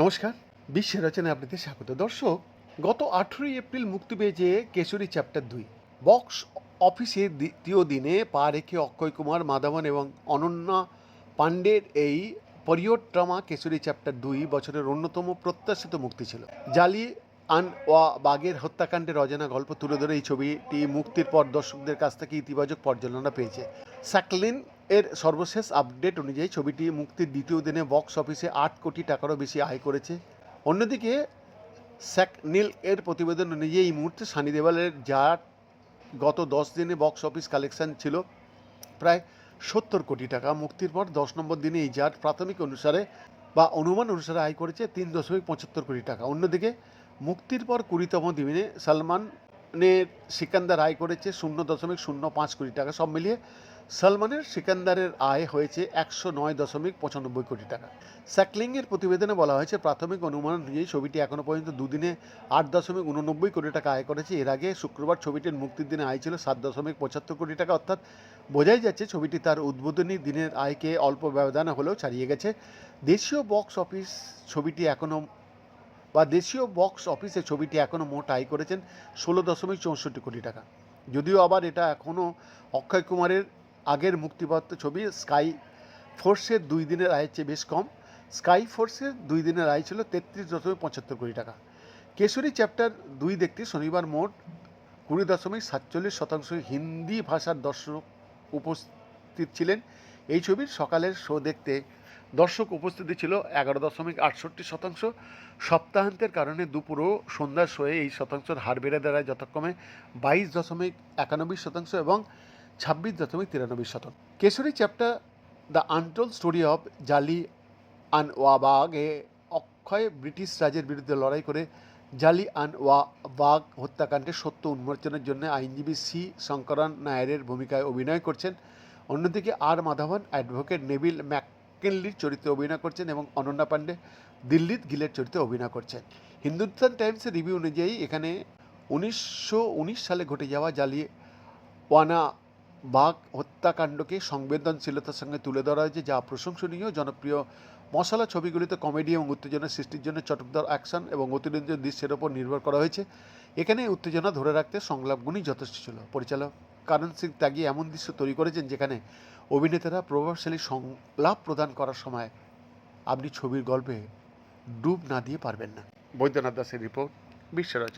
নমস্কার, বিশ্বের রচনায় আপনাদের স্বাগত। দর্শক, গত আঠেরোই এপ্রিল মুক্তি পেয়েছে কেশরী চ্যাপ্টার দুই। বক্স অফিসে দ্বিতীয় দিনে পা রেখে অক্ষয় কুমার মাধবন এবং অনন্যা পাণ্ডের এই পিরিয়ড ড্রামা কেশরী চ্যাপ্টার দুই বছরের অন্যতম প্রত্যাশিত মুক্তি ছিল। জালি আন ওয়া বাগের হত্যাকাণ্ডের অজানা গল্প তুলে ধরে এই ছবিটি মুক্তির পর দর্শকদের কাছ থেকে ইতিবাচক পর্যালোচনা পেয়েছে। স্যাকলিন এর সর্বশেষ আপডেট অনুযায়ী ছবিটি মুক্তির দ্বিতীয় দিনে বক্স অফিসে আট কোটি টাকারও বেশি আয় করেছে। অন্যদিকে, স্যাকনিল এর প্রতিবেদন অনুযায়ী এই মুহূর্তে সানি দেওয়ালের যার গত দশ দিনে বক্স অফিস কালেকশন ছিল প্রায় সত্তর কোটি টাকা। মুক্তির পর দশ নম্বর দিনে এই জাট প্রাথমিক অনুসারে বা অনুমান অনুসারে আয় করেছে তিন দশমিক পঁচাত্তর কোটি টাকা। অন্যদিকে মুক্তির পর কুড়িতম দিনে সালমানের সিকান্দার আয় করেছে শূন্য দশমিক শূন্য পাঁচ কোটি টাকা। সব মিলিয়ে সালমানের সিকান্দারের আয় হয়েছে একশো নয় দশমিক পঁচানব্বই কোটি টাকা। স্যাকলিংয়ের প্রতিবেদনে বলা হয়েছে, প্রাথমিক অনুমান অনুযায়ী ছবিটি এখনও পর্যন্ত দুদিনে আট দশমিক উননব্বই কোটি টাকা আয় করেছে। এর আগে শুক্রবার ছবিটির মুক্তির দিনে আয় ছিল সাত দশমিক পঁচাত্তর কোটি টাকা। অর্থাৎ বোঝাই যাচ্ছে ছবিটি তার উদ্বোধনী দিনের আয়কে অল্প ব্যবধানে হলেও ছাড়িয়ে গেছে। দেশীয় বক্স অফিস ছবিটি এখনও বা দেশীয় বক্স অফিসে ছবিটি এখনও মোট আয় করেছেন ষোলো দশমিক চৌষট্টি কোটি টাকা। যদিও আবার এটা এখনও অক্ষয় কুমারের আগের মুক্তিপ্রাপ্ত ছবি স্কাই ফোর্সের দুই দিনের আয়ের চেয়ে বেশ কম। স্কাই ফোর্সের দুই দিনের আয় ছিল তেত্রিশ দশমিক পঁচাত্তর কোটি টাকা। কেশরী চ্যাপ্টার দুই দেখতে শনিবার মোট কুড়ি দশমিক সাতচল্লিশ শতাংশ হিন্দি ভাষার দর্শক উপস্থিত ছিলেন। এই ছবির সকালের শো দেখতে দর্শক উপস্থিতি ছিল এগারো দশমিক আটষট্টি শতাংশ। সপ্তাহান্তের কারণে দুপুর সন্ধ্যার শোয়ে এই শতাংশের হার বেড়ে দাঁড়ায় যথাক্রমে বাইশ দশমিক একানব্বই শতাংশ এবং ছাব্বিশ দশমিক তিরানব্বই শতাংশ। Kesari chapter the untold story of Jallianwala Bagh A Akshay British রাজের বিরুদ্ধে লড়াই করে জালি আন ওয়াবাগ হত্যাকাণ্ডের সত্য উন্মোচনের জন্য আইনজীবী সি শঙ্করন নায়ারের ভূমিকায় অভিনয় করছেন। অন্যদিকে আর মাধবন অ্যাডভোকেট নেভিল ম্যাককিনলির চরিত্রে অভিনয় করছেন এবং অনন্যা পাণ্ডে দিল্লিত গিলের চরিত্রে অভিনয় করছেন। হিন্দুস্তান টাইমসের রিভিউ অনুযায়ী এখানে উনিশশো উনিশ সালে ঘটে যাওয়া জালি ওয়ানা বাঘ হত্যাকাণ্ডকে সংবেদনশীলতার সঙ্গে তুলে ধরা হয়েছে, যা প্রশংসনীয়, জনপ্রিয় মশলা ছবিগুলিতে কমেডি এবং উত্তেজনা সৃষ্টির জন্য চটকদার অ্যাকশন এবং অতিরঞ্জন দৃশ্যের ওপর নির্ভর করা হয়েছে। এখানে উত্তেজনা ধরে রাখতে সংলাপগুলি যথেষ্ট ছিল। পরিচালক কারণ সিং ত্যাগী এমন দৃশ্য তৈরি করেছেন যেখানে অভিনেতারা প্রভাবশালী সংলাপ প্রদান করার সময় আপনি ছবির গল্পে ডুব না দিয়ে পারবেন না। বৈদ্যনাথ দাসের রিপোর্ট বিশ্বরচনা